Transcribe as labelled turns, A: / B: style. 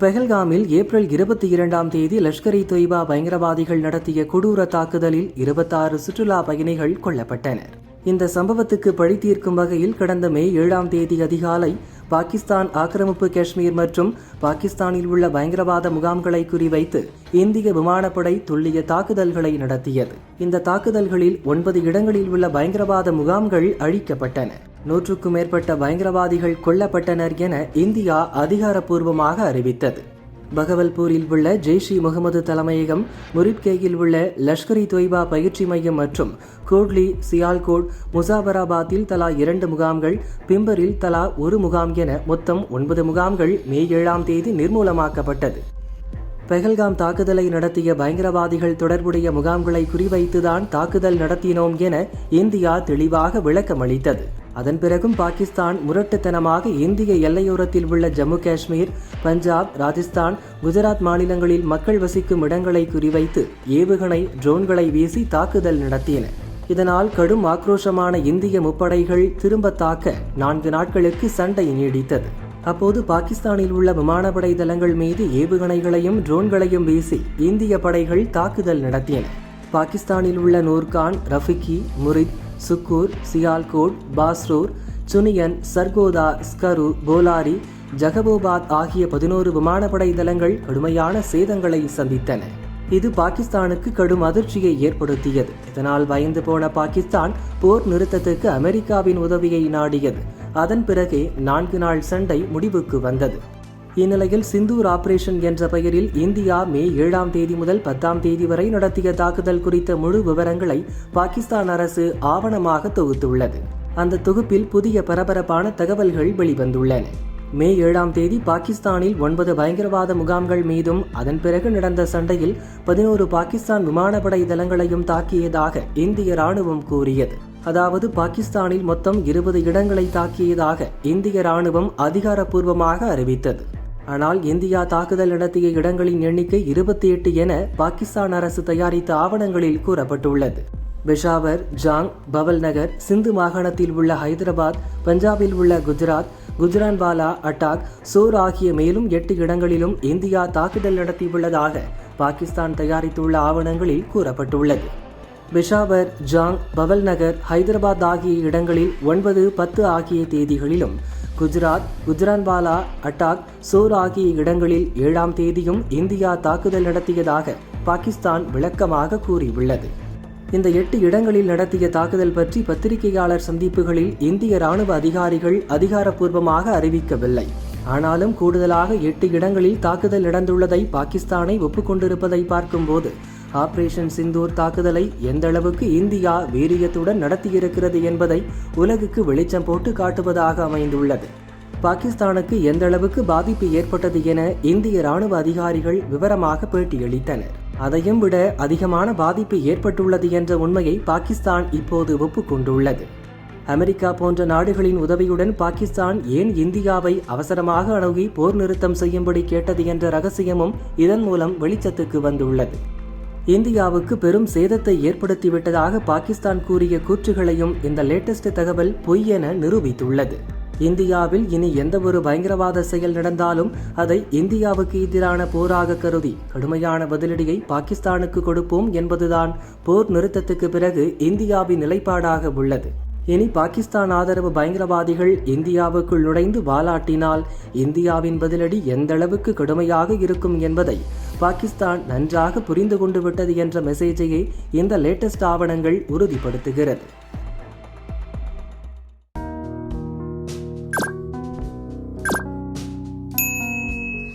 A: பெஹல்காமில் April இருபத்தி இரண்டாம் தேதி லஷ்கர் இ தொய்பா பயங்கரவாதிகள் நடத்திய கொடூர தாக்குதலில் இருபத்தாறு சுற்றுலா பயணிகள் கொல்லப்பட்டனர். இந்த சம்பவத்துக்கு பழி தீர்க்கும் வகையில் கடந்த மே ஏழாம் தேதி அதிகாலை பாகிஸ்தான் ஆக்கிரமிப்பு காஷ்மீர் மற்றும் பாகிஸ்தானில் உள்ள பயங்கரவாத முகாம்களை குறிவைத்து இந்திய விமானப்படை துல்லிய தாக்குதல்களை நடத்தியது. இந்த தாக்குதல்களில் ஒன்பது இடங்களில் உள்ள பயங்கரவாத முகாம்கள் அழிக்கப்பட்டன. நூற்றுக்கும் மேற்பட்ட பயங்கரவாதிகள் கொல்லப்பட்டனர் என இந்தியா அதிகாரப்பூர்வமாக அறிவித்தது. பகவல்பூரில் உள்ள ஜெய்ஷ் இ முகமது தலைமையகம் முரிப்கேயில் உள்ள லஷ்கர் இ தொய்பா பயிற்சி மையம் மற்றும் கோட்லி சியால்கோட் முசாபராபாத்தில் தலா இரண்டு முகாம்கள் பிம்பரில் தலா ஒரு முகாம் என மொத்தம் ஒன்பது முகாம்கள் மே ஏழாம் தேதி நிர்மூலமாக்கப்பட்டது. பெஹல்காம் தாக்குதலை நடத்திய பயங்கரவாதிகள் தொடர்புடைய முகாம்களை குறிவைத்துதான் தாக்குதல் நடத்தினோம் என இந்தியா தெளிவாக விளக்கமளித்தது. அதன் பிறகும் பாகிஸ்தான் முரட்டுத்தனமாக இந்திய எல்லையோரத்தில் உள்ள ஜம்மு காஷ்மீர் பஞ்சாப் ராஜஸ்தான் குஜராத் மாநிலங்களில் மக்கள் வசிக்கும் இடங்களை குறிவைத்து ஏவுகணை ட்ரோன்களை வீசி தாக்குதல் நடத்தின. இதனால் கடும் ஆக்ரோஷமான இந்திய முப்படைகள் திரும்ப தாக்க நான்கு நாட்களுக்கு சண்டை நீடித்தது. அப்போது பாகிஸ்தானில் உள்ள விமானப்படை தளங்கள் மீது ஏவுகணைகளையும் ட்ரோன்களையும் வீசி இந்திய படைகள் தாக்குதல் நடத்தின. பாகிஸ்தானில் உள்ள நூர்கான் ரஃபிகி முரித் சுக்கூர் சியால்கோட் பாஸ்ரூர் சுனியன் சர்கோதா ஸ்கரு போலாரி ஜகபோபாத் ஆகிய பதினோரு விமானப்படை தளங்கள் கடுமையான சேதங்களை சந்தித்தன. இது பாகிஸ்தானுக்கு கடும் அதிர்ச்சியை ஏற்படுத்தியது. இதனால் பயந்து போன பாகிஸ்தான் போர் நிறுத்தத்துக்கு அமெரிக்காவின் உதவியை நாடியது. அதன் பிறகே நான்கு நாள் சண்டை முடிவுக்கு வந்தது. இந்நிலையில் சிந்தூர் ஆபரேஷன் என்ற பெயரில் இந்தியா மே ஏழாம் தேதி முதல் பத்தாம் தேதி வரை நடத்திய தாக்குதல் குறித்த முழு விவரங்களை பாகிஸ்தான் அரசு ஆவணமாக தொகுத்துள்ளது. அந்த தொகுப்பில் புதிய பரபரப்பான தகவல்கள் வெளிவந்துள்ளன. மே ஏழாம் தேதி பாகிஸ்தானில் ஒன்பது பயங்கரவாத முகாம்கள் மீதும் அதன் பிறகு நடந்த சண்டையில் பதினோரு பாகிஸ்தான் விமானப்படை தளங்களையும் தாக்கியதாக இந்திய ராணுவம் கூறியது. அதாவது பாகிஸ்தானில் மொத்தம் இருபது இடங்களை தாக்கியதாக இந்திய ராணுவம் அதிகாரப்பூர்வமாக அறிவித்தது. ஆனால் இந்தியா தாக்குதல் நடத்திய இடங்களின் எண்ணிக்கை இருபத்தி எட்டு என பாகிஸ்தான் அரசு தயாரித்த ஆவணங்களில் கூறப்பட்டுள்ளது. பெஷாவர் ஜாங் பவல் நகர் சிந்து மாகாணத்தில் உள்ள ஹைதராபாத் பஞ்சாபில் உள்ள குஜராத் குஜ்ரான்வாலா அட்டாக் சோர் ஆகிய மேலும் எட்டு இடங்களிலும் இந்தியா தாக்குதல் நடத்தியுள்ளதாக பாகிஸ்தான் தயாரித்துள்ள ஆவணங்களில் கூறப்பட்டுள்ளது. பெஷாவர் ஜாங் பவல் நகர் ஹைதராபாத் ஆகிய இடங்களில் ஒன்பது பத்து ஆகிய தேதிகளிலும் குஜராத் குஜ்ரான்வாலா அட்டாக் சோர் ஆகிய இடங்களில் ஏழாம் தேதியும் இந்தியா தாக்குதல் நடத்தியதாக பாகிஸ்தான் விளக்கமாக கூறியுள்ளது. இந்த எட்டு இடங்களில் நடத்திய தாக்குதல் பற்றி பத்திரிகையாளர் சந்திப்புகளில் இந்திய ராணுவ அதிகாரிகள் அதிகாரப்பூர்வமாக அறிவிக்கவில்லை. ஆனாலும் கூடுதலாக எட்டு இடங்களில் தாக்குதல் நடந்துள்ளதை பாகிஸ்தானை ஒப்புக்கொண்டிருப்பதை பார்க்கும்போது ஆபரேஷன் சிந்தூர் தாக்குதலை எந்த அளவுக்கு இந்தியா வீரியத்துடன் நடத்தியிருக்கிறது என்பதை உலகுக்கு வெளிச்சம் போட்டு காட்டுவதாக அமைந்துள்ளது. பாகிஸ்தானுக்கு எந்த அளவுக்கு பாதிப்பு ஏற்பட்டது என இந்திய ராணுவ அதிகாரிகள் விவரமாக பேட்டியளித்தனர். அதையும் விட அதிகமான பாதிப்பு ஏற்பட்டுள்ளது என்ற உண்மையை பாகிஸ்தான் இப்போது ஒப்புக்கொண்டுள்ளது. அமெரிக்கா போன்ற நாடுகளின் உதவியுடன் பாகிஸ்தான் ஏன் இந்தியாவை அவசரமாக அணுகி போர் நிறுத்தம் செய்யும்படி கேட்டது என்ற ரகசியமும் இதன் மூலம் வெளிச்சத்துக்கு வந்துள்ளது. இந்தியாவுக்கு பெரும் சேதத்தை ஏற்படுத்திவிட்டதாக பாகிஸ்தான் கூறிய கூற்றுகளையும் இந்த லேட்டஸ்ட் தகவல் பொய் என நிரூபித்துள்ளது. இந்தியாவில் இனி எந்த ஒரு பயங்கரவாத செயல் நடந்தாலும் அதை இந்தியாவுக்கு எதிரான போராக கருதி கடுமையான பதிலடியை பாகிஸ்தானுக்கு கொடுப்போம் என்பதுதான் போர் நிறுத்தத்துக்கு பிறகு இந்தியாவின் நிலைப்பாடாக உள்ளது. இனி பாகிஸ்தான் ஆதரவு பயங்கரவாதிகள் இந்தியாவுக்குள் நுழைந்து வாலாட்டினால் இந்தியாவின் பதிலடி எந்த அளவுக்கு கடுமையாக இருக்கும் என்பதை பாகிஸ்தான் நன்றாக புரிந்து கொண்டு விட்டது என்ற மெசேஜையே இந்த லேட்டஸ்ட் ஆவணங்கள் உறுதிப்படுத்துகிறது.